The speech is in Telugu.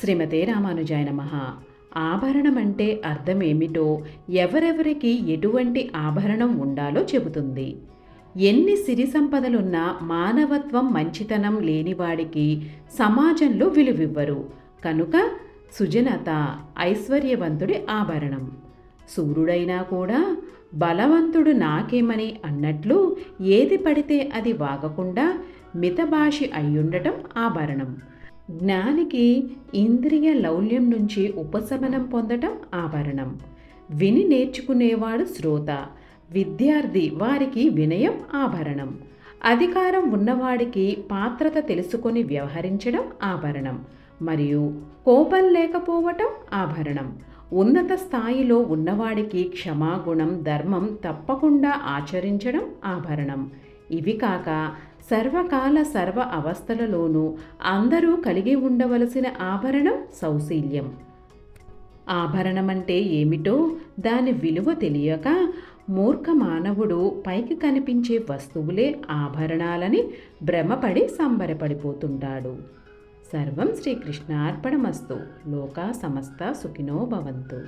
శ్రీమతే రామానుజాయ నమ. ఆభరణం అంటే అర్థమేమిటో ఎవరెవరికి ఎటువంటి ఆభరణం ఉండాలో చెబుతుంది. ఎన్ని సిరి సంపదలున్నా మానవత్వం మంచితనం లేనివాడికి సమాజంలో విలువివ్వరు. కనుక సుజనత ఐశ్వర్యవంతుడి ఆభరణం. సూర్యుడైనా కూడా బలవంతుడు నాకేమని అన్నట్లు ఏది పడితే అది వాగకుండా మితభాషి అయ్యుండటం ఆభరణం. జ్ఞానికి ఇంద్రియ లౌల్యం నుంచి ఉపశమనం పొందటం ఆభరణం. విని నేర్చుకునేవాడు శ్రోత. విద్యార్థి వారికి వినయం ఆభరణం. అధికారం ఉన్నవాడికి పాత్రత తెలుసుకొని వ్యవహరించడం ఆభరణం. మరియు కోపం లేకపోవటం ఆభరణం. ఉన్నత స్థాయిలో ఉన్నవాడికి క్షమాగుణం ధర్మం తప్పకుండా ఆచరించడం ఆభరణం. ఇవి కాక సర్వకాల సర్వ అవస్థలలోనూ అందరూ కలిగి ఉండవలసిన ఆభరణం సౌశీల్యం. ఆభరణమంటే ఏమిటో దాని విలువ తెలియక మూర్ఖ మానవుడు పైకి కనిపించే వస్తువులే ఆభరణాలని భ్రమపడి సంబరపడిపోతుంటాడు. సర్వం శ్రీకృష్ణార్పణమస్తు. లోకా సమస్త సుఖినో భవంతు.